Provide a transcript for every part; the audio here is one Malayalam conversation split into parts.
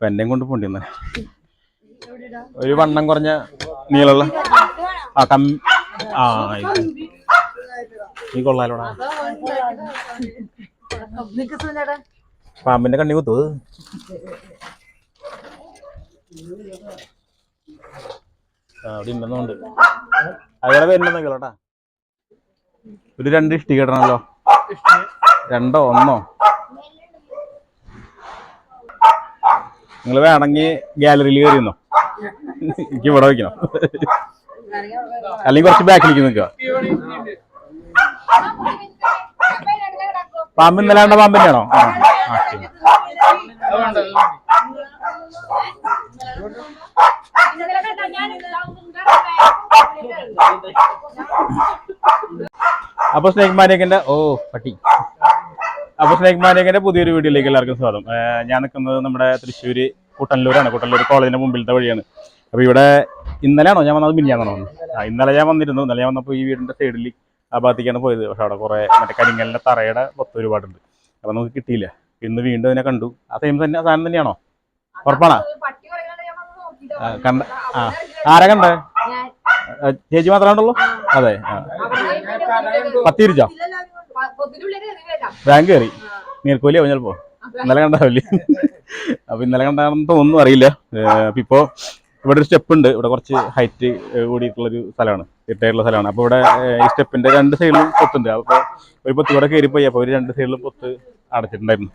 എന്നെയും കൊണ്ട് പോണ്ടിന്ന്. ഒരു വണ്ണം കുറഞ്ഞ നീളമുള്ള ആ കം ആ. നീ കൊള്ളാലോടാ. പാമ്പിന്റെ കണ്ണി കുത്തു അവിടെ ഉണ്ടെന്നുണ്ട് അയാളെ വരുന്ന കേളോട്ടാ ഒരു രണ്ട് ഇഷ്ടി കേട്ടണല്ലോ. രണ്ടോ ഒന്നോ? നിങ്ങൾ വേണമെങ്കിൽ ഗാലറിയിൽ കയറിയെന്നോ എനിക്ക് ഇവിടെ വെക്കണം. അല്ലെങ്കിൽ കുറച്ച് ബാക്കിലേക്ക് നിൽക്കുക. പാമ്പ് ഇന്നലാണ്ട കണ്ട ആണോ അപ്പൊ മാനിയക്കന്റെ ഓ പട്ടി. അപ്പൊ സ്നേക് മാനിയക്കന്റെ പുതിയൊരു വീഡിയോയിലേക്ക് എല്ലാവർക്കും സ്വാഗതം. ഞാൻ നിൽക്കുന്നത് നമ്മുടെ തൃശ്ശൂര് കുട്ടല്ലൂരാണ്. കുട്ടല്ലൂർ കോളേജിന്റെ മുമ്പിലത്തെ വഴിയാണ്. അപ്പൊ ഇവിടെ ഇന്നലെയാണോ ഞാൻ വന്നത്? മിനിഞ്ഞാന്നാണോ ആ ഇന്നലെ ഞാൻ വന്നിരുന്നു. ഇന്നലെ ഞാൻ വന്നപ്പോൾ ഈ വീടിന്റെ സൈഡിൽ ആ ഭാഗത്തേക്കാണ് പോയത്. പക്ഷെ അവിടെ കുറെ മറ്റേ കരിങ്ങലിന്റെ തറയുടെ മൊത്തം ഒരുപാടുണ്ട്. അപ്പൊ നമുക്ക് കിട്ടിയില്ല. ഇന്ന് വീണ്ടും അതിനെ കണ്ടു. ആ സെയിം തന്നെ സാധനം തന്നെയാണോ? ഉറപ്പാണോ? കണ്ട ആ ആരാ കണ്ടേ? ചേച്ചി മാത്രമേ ഉണ്ടല്ലോ അതെ പത്തിരിച്ചോ ബാങ്ക് കയറി നീർക്കോലിയാവും ചിലപ്പോ ഇന്നലെ കണ്ടാവില്ലേ അപ്പൊ ഇന്നലെ കണ്ടാണെന്ന് ഒന്നും അറിയില്ല. അപ്പൊ ഇപ്പോ ഇവിടെ ഒരു സ്റ്റെപ്പ് ഉണ്ട്. ഇവിടെ കുറച്ച് ഹൈറ്റ് കൂടിയിട്ടുള്ള ഒരു സ്ഥലമാണ്. ഇട്ടായിട്ടുള്ള സ്ഥലമാണ്. അപ്പൊ ഇവിടെ ഈ സ്റ്റെപ്പിന്റെ രണ്ട് സൈഡിലും പൊത്തുണ്ട്. അപ്പൊ ഒരു പൊത്ത് ഇവിടെ കയറിപ്പോയി അപ്പൊ ഒരു രണ്ട് സൈഡിലും പൊത്ത് അടച്ചിട്ടുണ്ടായിരുന്നു.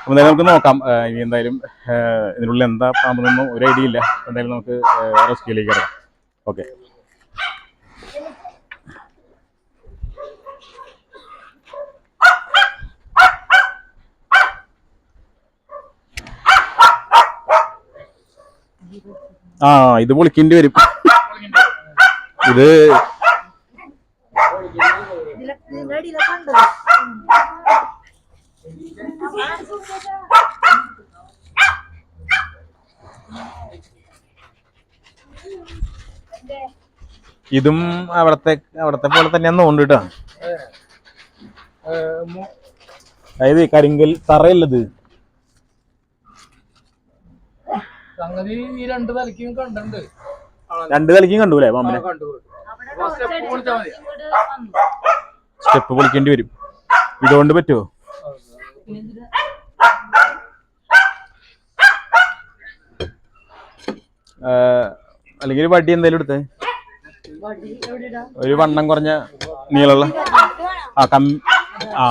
അപ്പൊ എന്തായാലും നമുക്ക് നോക്കാം. ഇനി എന്തായാലും ഇതിനുള്ളിൽ എന്താ പാമ്പൊന്നും ഒരു ഐഡിയ ഇല്ല. എന്തായാലും നമുക്ക് റെസ്ക്യൂലേക്ക് ഇറങ്ങാം ഓക്കെ ആ ഇത് പൊളിക്കേണ്ടി വരും. ഇത് ഇതും അവിടത്തെ അവിടത്തെ പോലെ തന്നെയാന്ന് തോന്നുന്നു കേട്ടോ. അതായത് കരിങ്കൽ തറയല്ലത് സംഗതി ഈ രണ്ട് തലയ്ക്കും കണ്ടുണ്ട് രണ്ട് പാമ്പിനെ? കണ്ടു പൊളിച്ചാ മതി. സ്റ്റെപ്പ് പൊളിക്കേണ്ടി വരും. ഇതുകൊണ്ട് പറ്റുമോ അല്ലെങ്കിൽ വടി എന്തായാലും എടുത്തേ? ഒരു വണ്ണം കുറഞ്ഞ നീളമുള്ള ആ കം ആ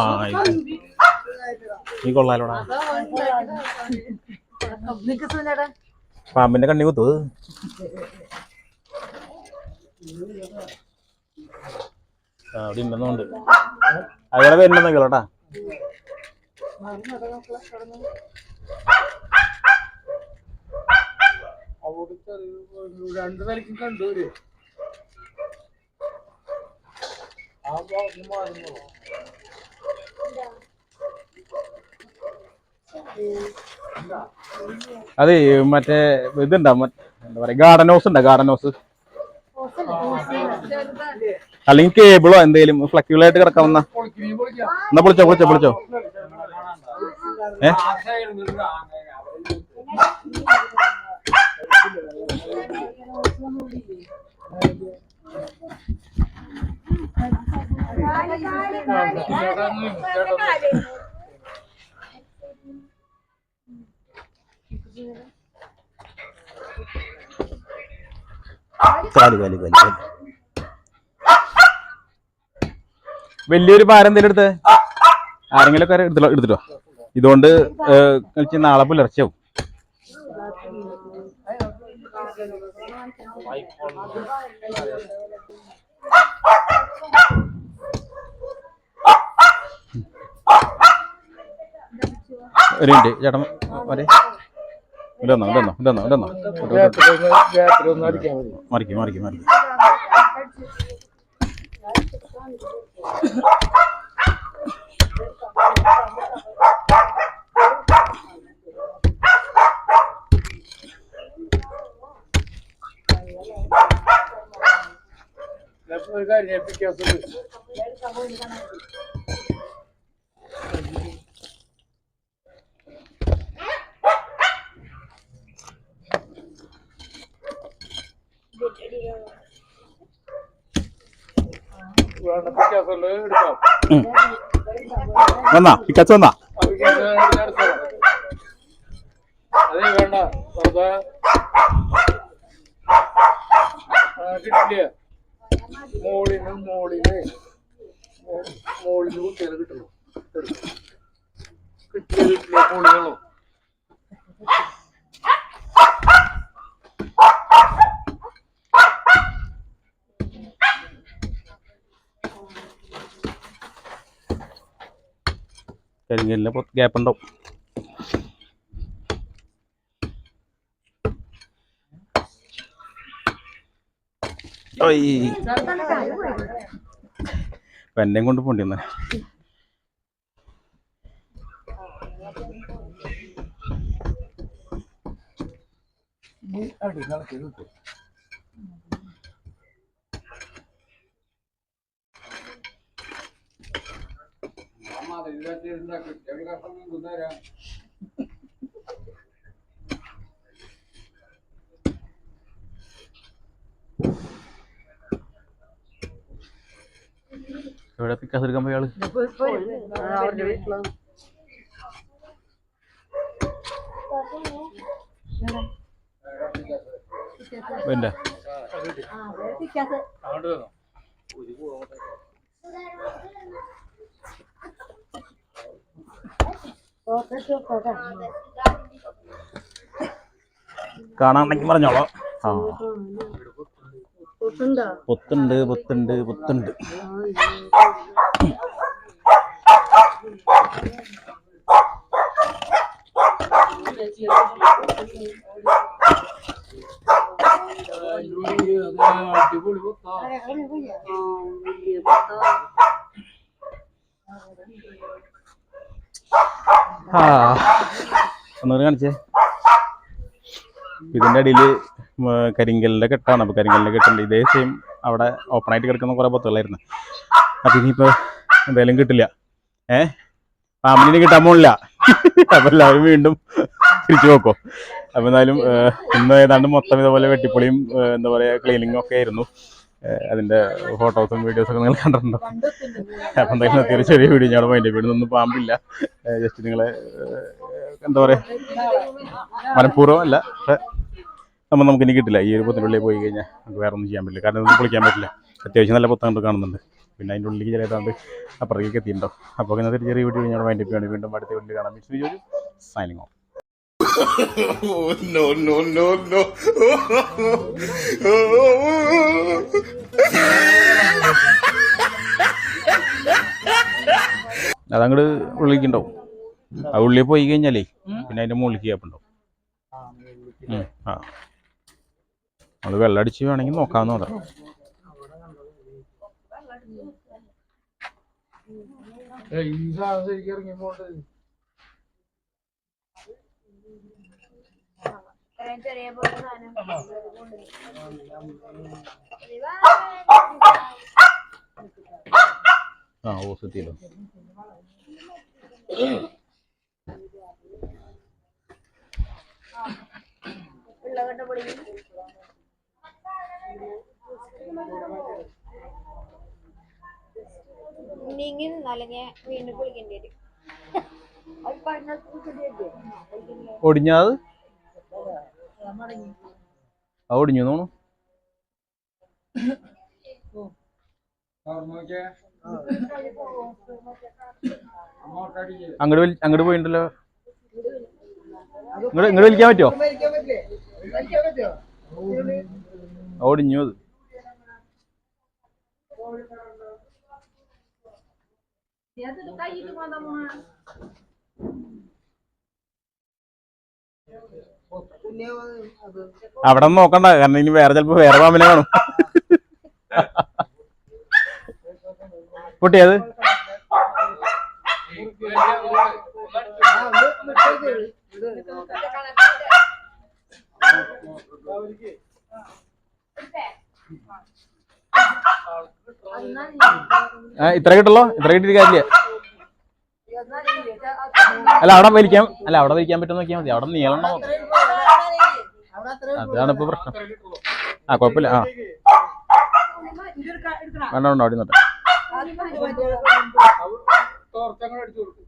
നീ കൊള്ളാലോടാ. പാമ്പിന്റെ കണ്ണി കുത്തു അവിടെ ഉണ്ടെന്നുണ്ട് അയാളെ വരുന്ന കേളോട്ടാ രണ്ട് തലയ്ക്കും കണ്ടു ആ ഭാഗത്ത് മാറുന്നു അതെ മറ്റേ ഇതുണ്ടാ എന്താ പറയാ ഗാർഡൻ ഹൗസ് ഉണ്ടാ ഗാർഡൻ ഹൗസ് അല്ലെങ്കിൽ കേബിളോ എന്തേലും ഫ്ലെക്സിബിൾ ആയിട്ട് പൊളിക്കാം എന്നാ പൊളിച്ചോ പൊളിച്ചോ പൊളിച്ചോ? ഏ? ആ സൈഡിൽ നിന്ന് വലിയൊരു ഭാരം എന്തെങ്കിലും എടുത്ത്? ആരെങ്കിലും ഒക്കെ എടുത്തിട്ടോ? ഇതുകൊണ്ട് കളിച്ച് നാളെ പുലർച്ചയാവും ഒരു മിനിറ്റ് ചേട്ടൻ മതി ഇടന്നോ ഇടന്നോ ഇടന്നോ ഇടന്നോ. മറിക്കും മറിക്കും മറിക്കും. ഒരു കാര്യം ഏൽപ്പിക്കാത്ത വന്നാ പിക്കാച്ച വന്നാ. അത് വേണ്ട വെറുതെ. കിട്ടില്ല? മോളിന് മോളിന് മോളിന് കുട്ടികൾ കിട്ടുള്ളൂ. കിട്ടിയ കിട്ടിയ മോളികളോ കരിങ്കലിന് ഗ്യാപ്പ് ഉണ്ടാവും. എന്നെയും കൊണ്ട് പോണ്ടി വന്നെ അടി കളക്കി കിട്ടും എവിടെ പിക്കാസ് എടുക്കാൻ പോയ ആൾ പിന്നെ അങ്ങോട്ട് വന്നോ? കാണാണ്ടെങ്കിൽ പറഞ്ഞോളോ. ആ. പൊത്തുണ്ട് പൊത്തുണ്ട് പൊത്തുണ്ട് അടിപൊളി പൊത്താ ഒന്നുകൂടി കാണിച്ചേ. ഇതിന്റെ അടിയിൽ കരിങ്കലിന്റെ കെട്ടാണ്. അപ്പൊ കരിങ്കലിന്റെ കെട്ടുണ്ട്. ഇതേ സെയിം അവിടെ ഓപ്പൺ ആയിട്ട് കിടക്കുന്ന കുറെ പൊത്തുകളായിരുന്നു അപ്പൊ ഇനിയിപ്പോ എന്തായാലും കിട്ടില്ല. ഏ? പാമ്പിനെ കിട്ടാൻ പോണില്ല. അപ്പൊ എല്ലാവരും വീണ്ടും തിരിച്ചു നോക്കോ അപ്പൊ എന്നാലും ഇന്ന് ഏതാണ്ട് മൊത്തം ഇതുപോലെ വെട്ടിപ്പൊളിയും എന്താ പറയാ ക്ലീനിങ്ങും ഒക്കെ ആയിരുന്നു. അതിന്റെ ഫോട്ടോസും വീഡിയോസും ഒക്കെ നിങ്ങൾ കണ്ടിട്ടുണ്ടോ? അപ്പം എന്തായാലും അത്യാവശ്യം ചെറിയ വീഡിയോ ഞങ്ങളുടെ മൈൻഡ് വീട് ഒന്നും പാമ്പില്ല. ജസ്റ്റ് നിങ്ങളെ എന്താ പറയാ? മനഃപൂർവം അല്ല പക്ഷെ നമ്മൾ നമുക്ക് ഇനി കിട്ടില്ല. ഈ ഒരു പുത്തിനുള്ളിൽ പോയി കഴിഞ്ഞാൽ നമുക്ക് വേറെ ഒന്നും ചെയ്യാൻ പറ്റില്ല. കാരണം ഒന്നും കുളിക്കാൻ പറ്റില്ല. അത്യാവശ്യം നല്ല പൊത്തങ്ങൾ കാണുന്നുണ്ട്. പിന്നെ അതിന്റെ ഉള്ളിലേക്ക് ചിലതാണ്ട് അപ്പുറത്തേക്ക് എത്തിയിട്ടുണ്ടോ? അപ്പോൾ ഇന്നത്തെ ഒരു ചെറിയ വീഡിയോ ഞങ്ങളുടെ മൈൻഡ് വേണ്ടി വീണ്ടും അടുത്ത വീട്ടിൽ കാണാം. Miss signing off Oh, no, no, no, no. അതങ്ങോട്ട് ഉള്ളിലേക്ക് ഉണ്ടാവും ആ ഉള്ളിൽ പോയി കഴിഞ്ഞാലേ പിന്നെ അതിന്റെ മുകളിലേക്ക് ഗ്യാപ്പുണ്ടാവും ആ നമ്മൾ വെള്ളം അടിച്ച് വേണമെങ്കിൽ നോക്കാമെന്ന് പറയാം. ആ സാധനം നീങ്ങി നിന്നാലും ഞാൻ വീണ്ടും കുളിക്കേണ്ടി വരും. അത് ഒടിഞ്ഞത്? ആ ഒടിഞ്ഞു തോന്നുന്നു. അങ്ങോട്ട് അങ്ങോട്ട് പോയിണ്ടല്ലോ. ഇങ്ങോട്ട് ഇങ്ങോട്ട് വലിക്കാൻ പറ്റുമോ ഓടിഞ്ഞു അത്. അവിടെ നോക്കണ്ട കാരണം ഇനി വേറെ ചിലപ്പോ വേറെ പാമ്പിനെ കാണും. പൊട്ടിയത് ഇത്ര കിട്ടല്ലോ ഇത്ര കിട്ടിയിട്ട് കാര്യമില്ല. അല്ല അവിടെ വലിക്കാൻ അല്ല അവിടെ വലിക്കാൻ പറ്റുന്ന നോക്കിയാൽ മതി. അവിടെ നീളം അതാണ് ഇപ്പൊ പ്രശ്നം. ആ കുഴപ്പമില്ല. ആ. വേണ്ട വേണ്ട അവിടെ നിന്നോട്ടെ തോർച്ചങ്ങൾ അടിച്ചു കൊടുക്കും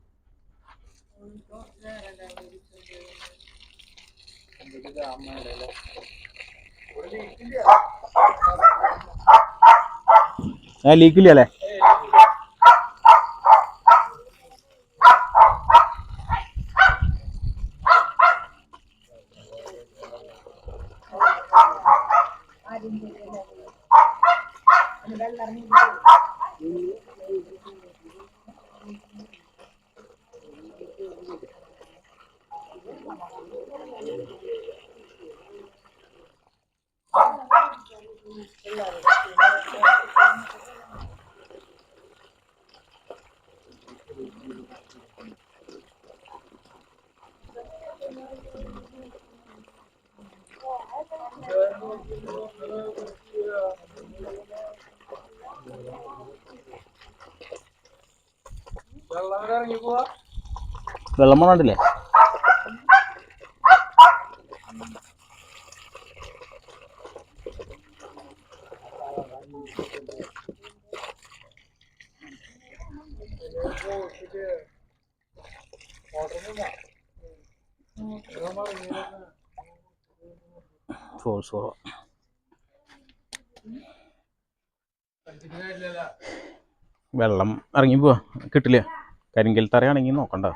ലീക്കില്ല അല്ലേ? വെള്ളം പോണണ്ടില്ലേ ഫോഴ്സ് കുറവാ കളിച്ചിട്ട് വെള്ളം ഇറങ്ങി പോവാ കിട്ടില്ല? കരിങ്കൽ തറയാണെങ്കിൽ നോക്കണ്ട.